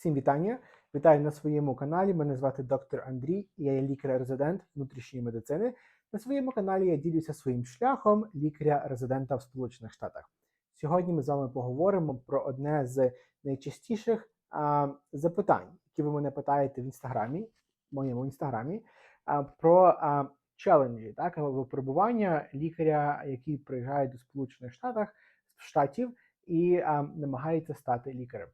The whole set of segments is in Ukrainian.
Всім вітання! Вітаю на своєму каналі. Мене звати доктор Андрій, я є лікар-резидент внутрішньої медицини. На своєму каналі я ділюся своїм шляхом лікаря-резидента в Сполучених Штатах. Сьогодні ми з вами поговоримо про одне з найчастіших а, запитань, які ви мене питаєте в інстаграмі, в моєму інстаграмі, а, про а, челенджі, так, випробування лікаря, який приїжджає до Сполучених Штатах, Штатів і а, намагається стати лікарем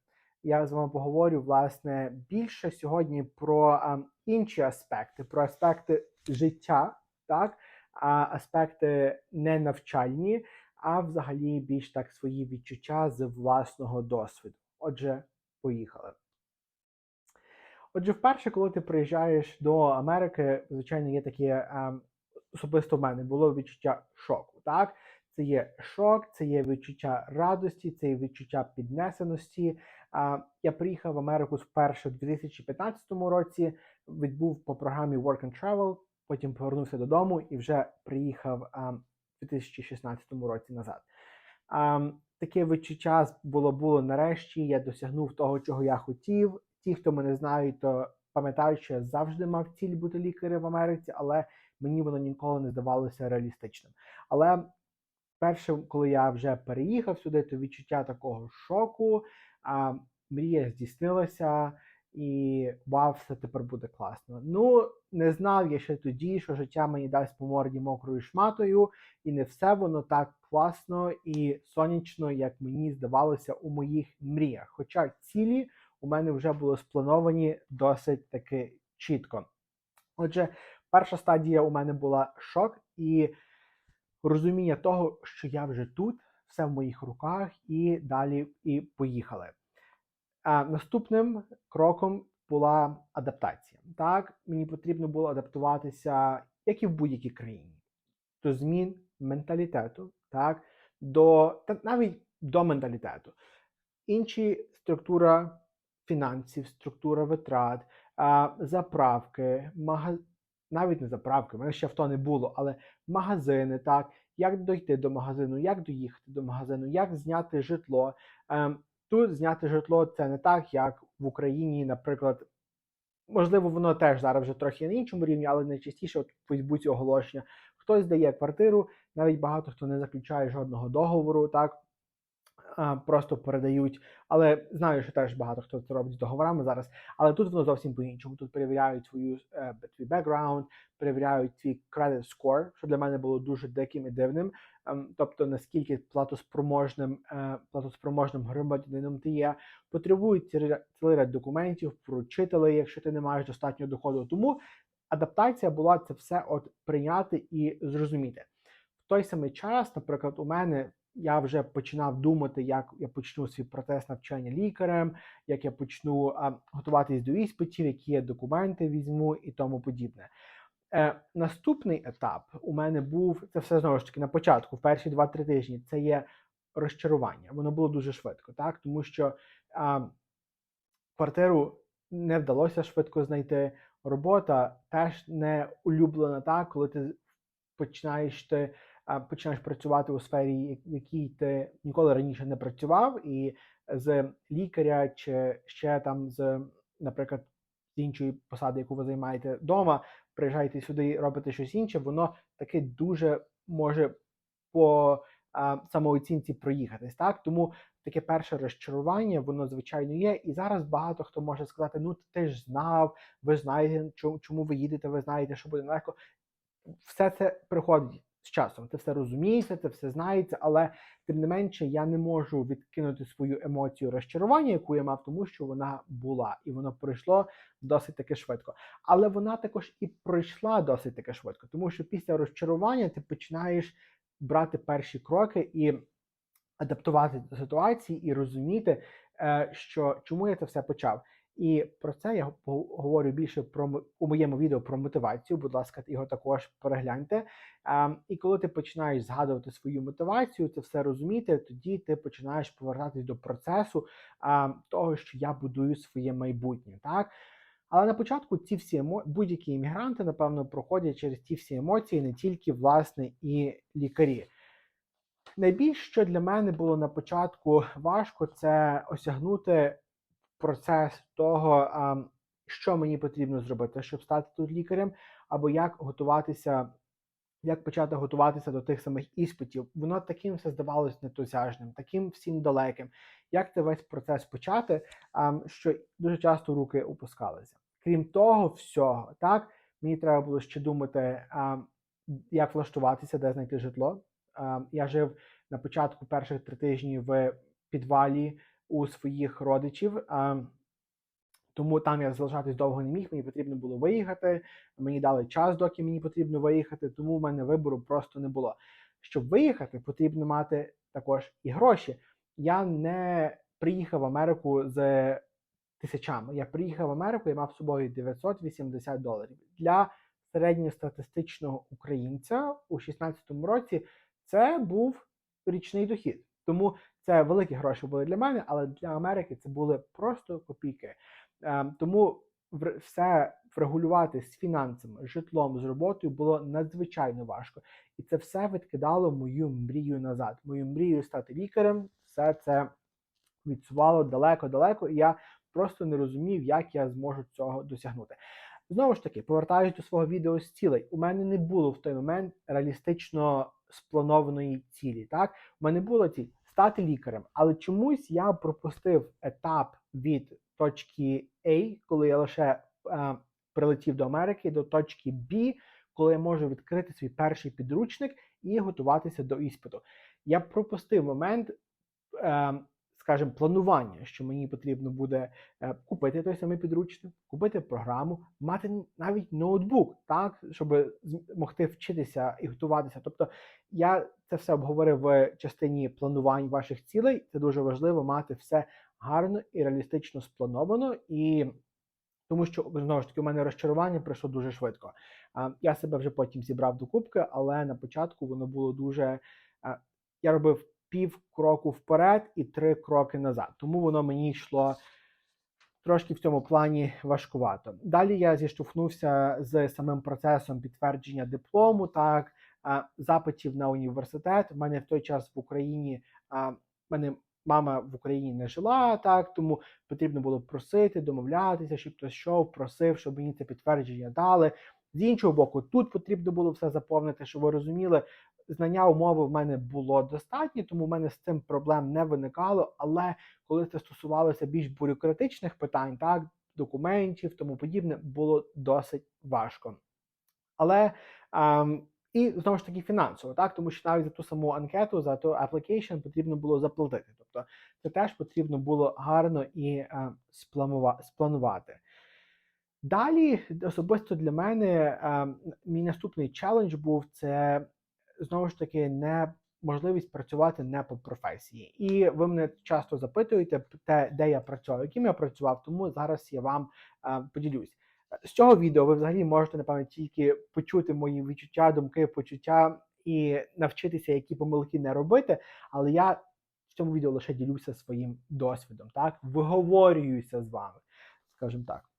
я з вами поговорю власне більше сьогодні про а, інші аспекти, про аспекти життя, так, а аспекти не навчальні, а взагалі більш так свої відчуття з власного досвіду. Отже, поїхали. Отже, вперше, коли ти приїжджаєш до Америки, звичайно, є таке особисто в мене було відчуття шоку. так, це є шок, це є відчуття радості, це є відчуття піднесеності. Я приїхав в Америку вперше у 2015 році, відбув по програмі Work and Travel, потім повернувся додому і вже приїхав у 2016 році назад. Таке відчуття було було нарешті. Я досягнув того, чого я хотів. Ті, хто мене знають, то пам'ятають, що я завжди мав ціль бути лікарем в Америці, але мені воно ніколи не здавалося реалістичним. Але перше, коли я вже переїхав сюди, то відчуття такого шоку, а мрія здійснилася, і вау, все тепер буде класно. Ну, не знав я ще тоді, що життя мені дасть по морді мокрою шматою, і не все воно так класно і сонячно, як мені здавалося у моїх мріях. Хоча цілі у мене вже були сплановані досить таки чітко. Отже, перша стадія у мене була шок і розуміння того, що я вже тут, все в моїх руках, і далі і поїхали. А Наступним кроком була адаптація. Так, мені потрібно було адаптуватися, як і в будь-якій країні, до змін менталітету, так, до та навіть до менталітету. Інші структура фінансів, структура витрат, заправки, магаз навіть не заправки, в мене ще авто не було, але магазини, так, як дойти до магазину, як доїхати до магазину, як зняти житло. Ем, Тут зняти житло це не так, як в Україні, наприклад. Можливо, воно теж зараз вже трохи на іншому рівні, але найчастіше от в Фейсбуці оголошення. Хтось дає квартиру, навіть багато хто не заключає жодного договору, так просто передають. Але знаю, що теж багато хто це робить з договорами зараз. Але тут воно зовсім по-іншому. Тут перевіряють твою е, твій бекграунд, перевіряють твій credit score, що для мене було дуже диким і дивним. Ем, тобто наскільки платоспроможним е, платоспроможним громадянином ти є, потребують цілий ряд документів, поручителей, якщо ти не маєш достатньо доходу. Тому адаптація була це все от прийняти і зрозуміти. В той самий час, наприклад, у мене я вже починав думати, як я почну свій процес навчання лікарем, як я почну а, готуватись до іспитів, які я документи візьму і тому подібне. Е, Наступний етап у мене був це все знову ж таки на початку, в перші 2-3 тижні. Це є розчарування. Воно було дуже швидко, так тому що а, квартиру не вдалося швидко знайти. Робота теж не улюблена, так, коли ти починаєш ти починаєш працювати у сфері, в якій ти ніколи раніше не працював, і з лікаря чи ще там з, наприклад, з іншої посади, яку ви займаєте вдома, приїжджаєте сюди і робите щось інше, воно таки дуже може по самооцінці проїхатись. Так тому таке перше розчарування, воно звичайно є. І зараз багато хто може сказати: ну ти ж знав, ви знаєте, чому ви їдете, ви знаєте, що буде легко. Все це приходить з часом. Це все розуміється, це все знається, але тим не менше я не можу відкинути свою емоцію розчарування, яку я мав, тому що вона була, і воно пройшло досить таки швидко. Але вона також і пройшла досить таки швидко, тому що після розчарування ти починаєш брати перші кроки і адаптувати до ситуації, і розуміти, е, що чому я це все почав. І про це я говорю більше про у моєму відео про мотивацію. Будь ласка, його також перегляньте. А, І коли ти починаєш згадувати свою мотивацію, це все розуміти, тоді ти починаєш повертатись до процесу а, того, що я будую своє майбутнє. так? Але на початку ці всі емо... будь-які іммігранти, напевно, проходять через ті всі емоції, не тільки власне і лікарі. Найбільше що для мене було на початку важко, це осягнути процес того, що мені потрібно зробити, щоб стати тут лікарем, або як готуватися, як почати готуватися до тих самих іспитів. Воно таким все здавалось недосяжним, таким всім далеким. Як це весь процес почати, що дуже часто руки опускалися. Крім того, всього, так, мені треба було ще думати, як влаштуватися, де знайти житло. Я жив на початку перших три тижні в підвалі у своїх родичів. Тому там я залишатись довго не міг, мені потрібно було виїхати. Мені дали час, доки мені потрібно виїхати, тому в мене вибору просто не було. Щоб виїхати, потрібно мати також і гроші. Я не приїхав в Америку з тисячами. Я приїхав в Америку і мав з собою 980 доларів. Для середньостатистичного українця у 16-му році це був річний дохід. Тому це великі гроші були для мене, але для Америки це були просто копійки. Е, Тому все врегулювати з фінансами, житлом, з роботою було надзвичайно важко. І це все відкидало мою мрію назад. Мою мрію стати лікарем, все це відсувало далеко-далеко, і я просто не розумів, як я зможу цього досягнути. Знову ж таки, повертаюсь до свого відео з цілей. У мене не було в той момент реалістично спланованої цілі. Так, у мене була ціль стати лікарем, але чомусь я пропустив етап від точки A, коли я лише е, прилетів до Америки, до точки B, коли я можу відкрити свій перший підручник і готуватися до іспиту. Я пропустив момент. Е, скажімо, планування, що мені потрібно буде е, купити той самий підручник, купити програму, мати навіть ноутбук, так, щоб могти вчитися і готуватися. Тобто я це все обговорив в частині планувань ваших цілей. Це дуже важливо мати все гарно і реалістично сплановано і. Тому що знову ж таки у мене розчарування прийшло дуже швидко. Я себе вже потім зібрав до кубки, але на початку воно було дуже. Я робив пів кроку вперед і три кроки назад. Тому воно мені йшло трошки в цьому плані важкувато. Далі я зіштовхнувся з самим процесом підтвердження диплому, так запитів на університет. У мене в той час в Україні в мене мама в Україні не жила, так тому потрібно було просити, домовлятися, щоб хтось йшов, просив, щоб мені це підтвердження дали. З іншого боку, тут потрібно було все заповнити, щоб ви розуміли, знання умови в мене було достатньо, тому в мене з цим проблем не виникало. Але коли це стосувалося більш бюрократичних питань, так, документів, тому подібне, було досить важко. Але ем, і знову ж таки фінансово, так, тому що навіть за ту саму анкету, за ту application потрібно було заплатити. Тобто це теж потрібно було гарно і е, спланувати. Далі, особисто для мене, е, мій наступний челендж був це знову ж таки не можливість працювати не по професії. І ви мене часто запитуєте те, де я працював, яким я працював, тому зараз я вам е, поділюсь. З цього відео ви взагалі можете, напевно, тільки почути мої відчуття, думки, почуття і навчитися, які помилки не робити. Але я в цьому відео лише ділюся своїм досвідом, так, виговорююся з вами, скажімо так.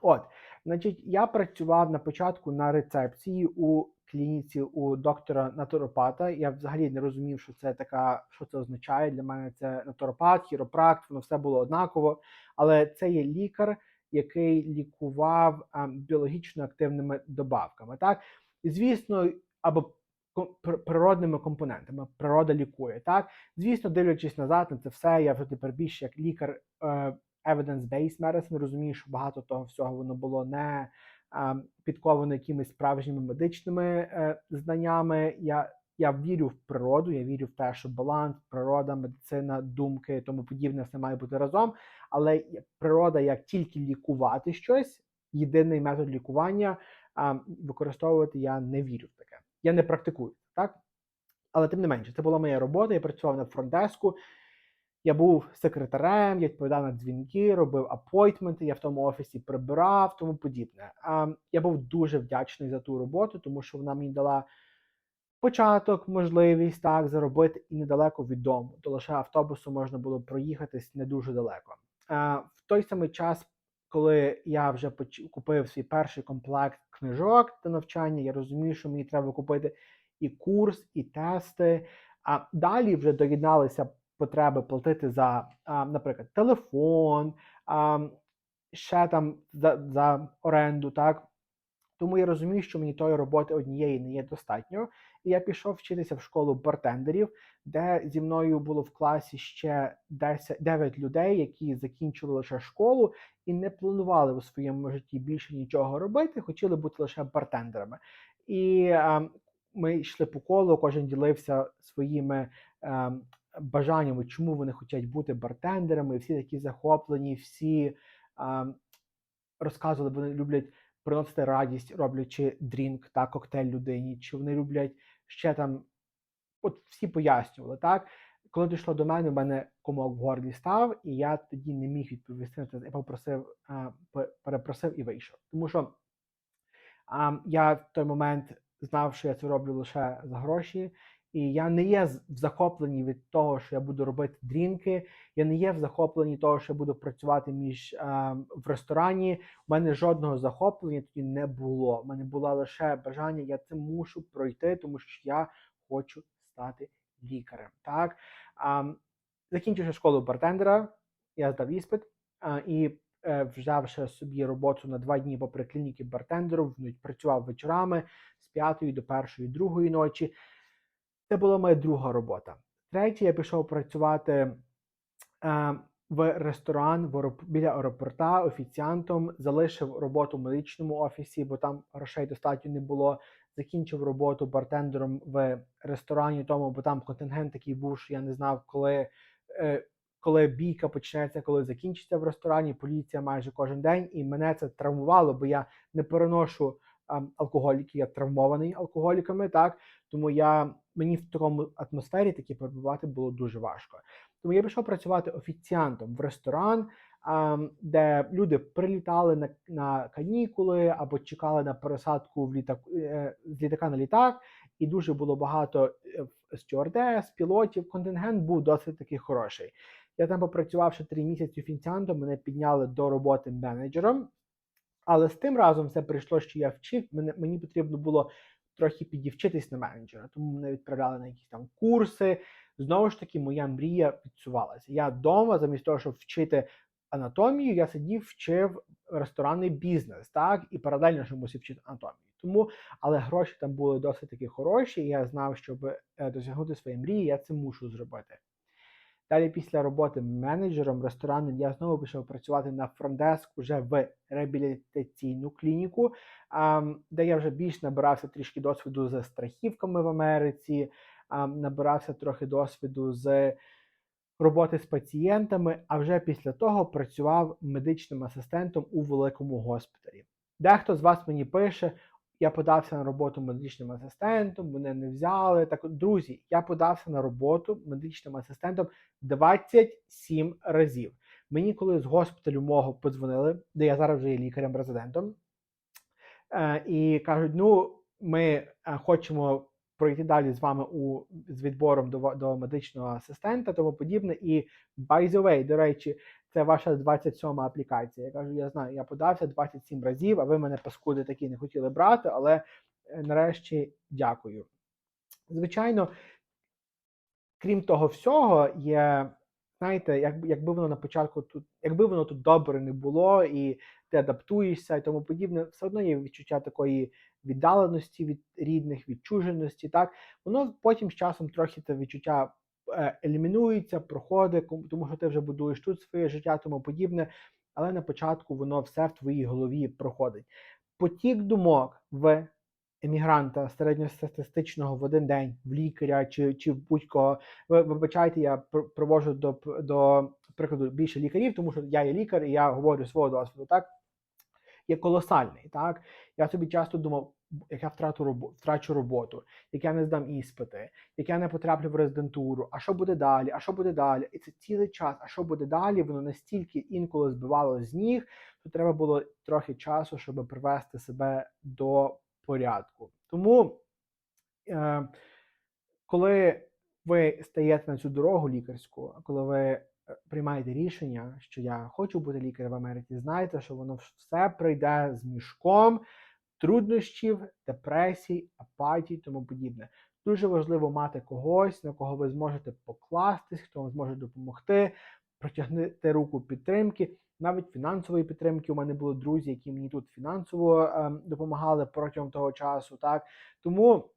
От, значить, я працював на початку на рецепції у клініці у доктора натуропата. Я взагалі не розумів, що це така, що це означає. Для мене це натуропат, хіропракт, воно все було однаково. Але це є лікар, який лікував а, біологічно активними добавками. Так, і звісно, або природними компонентами. Природа лікує. Так, звісно, дивлячись назад на це все, я вже тепер більше як лікар. Е, evidence-based medicine, розумію, що багато того всього воно було не підковано якимись справжніми медичними е, знаннями. Я, я вірю в природу, я вірю в те, що баланс, природа, медицина, думки і тому подібне все має бути разом. Але природа, як тільки лікувати щось, єдиний метод лікування використовувати я не вірю в таке. Я не практикую, так? Але тим не менше, це була моя робота. Я працював на фронтдеску. Я був секретарем, я відповідав на дзвінки, робив апойтменти, я в тому офісі прибирав, тому подібне. А, я був дуже вдячний за ту роботу, тому що вона мені дала початок, можливість так заробити і недалеко від дому. То лише автобусом можна було проїхатись не дуже далеко. А, в той самий час, коли я вже купив свій перший комплект книжок до навчання, я розумію, що мені треба купити і курс, і тести. А далі вже доєдналися потреби платити за, а, наприклад, телефон, а, ще там за, за оренду, так. Тому я розумію, що мені тої роботи однієї не є достатньо. І я пішов вчитися в школу бартендерів, де зі мною було в класі ще 10, 9 людей, які закінчили лише школу і не планували у своєму житті більше нічого робити, хотіли бути лише бартендерами. І е, ми йшли по колу, кожен ділився своїми е, бажаннями, чому вони хочуть бути бартендерами. Всі такі захоплені, всі е, розказували, вони люблять приносити радість, роблячи дрінк та коктейль людині, чи вони люблять ще там. От всі пояснювали, так? Коли дійшло до мене, у мене комок в горлі став, і я тоді не міг відповісти на це. Я попросив, а, перепросив і вийшов. Тому що а, я в той момент знав, що я це роблю лише за гроші, і я не є в захопленні від того, що я буду робити дрінки. Я не є в захопленні того, що я буду працювати між а, в ресторані. У мене жодного захоплення тоді не було. У мене було лише бажання, я це мушу пройти, тому що я хочу стати лікарем. Так? А, закінчивши школу бартендера, я здав іспит а, і е, взявши собі роботу на два дні попри клініки бартендеру, працював вечорами з п'ятої до першої, другої ночі. Це була моя друга робота. Третє, я пішов працювати е, в ресторан в біля аеропорта офіціантом, залишив роботу в медичному офісі, бо там грошей достатньо не було. Закінчив роботу бартендером в ресторані, тому бо там контингент такий був, що я не знав, коли, е, коли бійка почнеться, коли закінчиться в ресторані. Поліція майже кожен день, і мене це травмувало, бо я не переношу а, алкоголіків, я травмований алкоголіками, так тому я мені в такому атмосфері таки перебувати було дуже важко. Тому я пішов працювати офіціантом в ресторан, де люди прилітали на, на канікули або чекали на пересадку в літак, е, з літака на літак, і дуже було багато е, стюардес, пілотів. Контингент був досить таки хороший. Я там попрацювавши три місяці офіціантом, мене підняли до роботи менеджером. Але з тим разом все прийшло, що я вчив. Мені потрібно було трохи підівчитись на менеджера, тому мене відправляли на якісь там курси. Знову ж таки, моя мрія підсувалася. Я вдома, замість того, щоб вчити анатомію, я сидів, вчив ресторанний бізнес, так, і паралельно ж мусив вчити анатомію. Тому, але гроші там були досить таки хороші, і я знав, щоб е, досягнути своєї мрії, я це мушу зробити. Далі, після роботи менеджером ресторанним, я знову пішов працювати на фронтдеск уже в реабілітаційну клініку, де я вже більш набирався трішки досвіду з страхівками в Америці, набирався трохи досвіду з роботи з пацієнтами, а вже після того працював медичним асистентом у великому госпіталі. Дехто з вас мені пише. Я подався на роботу медичним асистентом, мене не взяли. Так, друзі, я подався на роботу медичним асистентом 27 разів. Мені коли з госпіталю мого подзвонили, де я зараз вже є лікарем-резидентом, е, і кажуть: ну, ми е, хочемо пройти далі з вами у з відбором до, до медичного асистента, тому подібне. І by the way, до речі, це ваша 27 аплікація. Я кажу, я знаю, я подався 27 разів, а ви мене паскуди такі не хотіли брати, але е, нарешті дякую. Звичайно, крім того всього, є, знаєте, як, якби воно на початку тут, якби воно тут добре не було, і ти адаптуєшся і тому подібне, все одно є відчуття такої віддаленості від рідних, відчуженості. Так, воно потім з часом трохи це відчуття елімінується, проходить, тому що ти вже будуєш тут своє життя, тому подібне. Але на початку воно все в твоїй голові проходить. Потік думок в емігранта середньостатистичного в один день, в лікаря чи, чи будь-кого. Ви вибачайте, я пр- проводжу до, до прикладу більше лікарів, тому що я є лікар і я говорю свого досвіду, так? Є колосальний. Так? Я собі часто думав, як я втрату робо- втрачу роботу, як я не здам іспити, як я не потраплю в резидентуру, а що буде далі, а що буде далі? І це цілий час, а що буде далі, воно настільки інколи збивало з ніг, що треба було трохи часу, щоб привести себе до порядку. Тому, е, коли ви стаєте на цю дорогу лікарську, коли ви е, приймаєте рішення, що я хочу бути лікарем в Америці, знайте, що воно все прийде з мішком труднощів, депресій, апатій, тому подібне. Дуже важливо мати когось, на кого ви зможете покластись, хто вам зможе допомогти, протягнути руку підтримки, навіть фінансової підтримки. У мене були друзі, які мені тут фінансово ем, допомагали протягом того часу. Так тому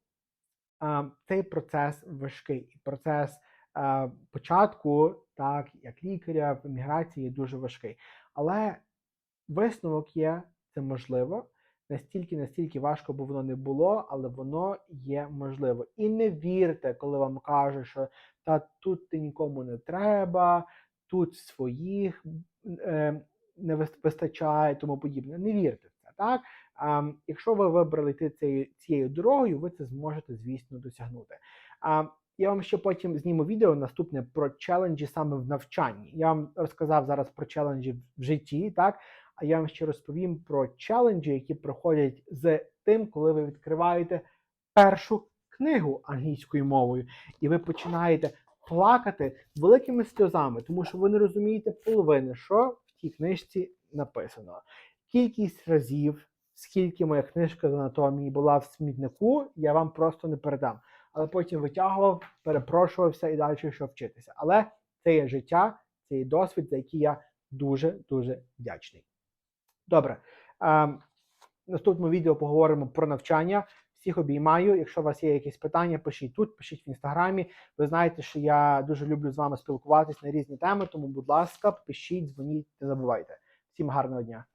е, цей процес важкий і процес е, початку, так як лікаря в еміграції, дуже важкий. Але висновок є, це можливо. Настільки, настільки важко, бо воно не було, але воно є можливо. І не вірте, коли вам кажуть, що та тут ти нікому не треба, тут своїх е, не вистачає, тому подібне. Не вірте в це. Так? А, якщо ви вибрали йти цією, цією дорогою, ви це зможете, звісно, досягнути. А, я вам ще потім зніму відео наступне про челенджі саме в навчанні. Я вам розказав зараз про челенджі в житті, так? А я вам ще розповім про челенджі, які проходять з тим, коли ви відкриваєте першу книгу англійською мовою, і ви починаєте плакати великими сльозами, тому що ви не розумієте половини, що в тій книжці написано. Кількість разів, скільки моя книжка з анатомії була в смітнику, я вам просто не передам. Але потім витягував, перепрошувався і далі йшов вчитися. Але це є життя, це є досвід, за який я дуже дуже вдячний. Добре. В наступному відео поговоримо про навчання. Всіх обіймаю. Якщо у вас є якісь питання, пишіть тут, пишіть в інстаграмі. Ви знаєте, що я дуже люблю з вами спілкуватись на різні теми, тому, будь ласка, пишіть, дзвоніть, не забувайте. Всім гарного дня!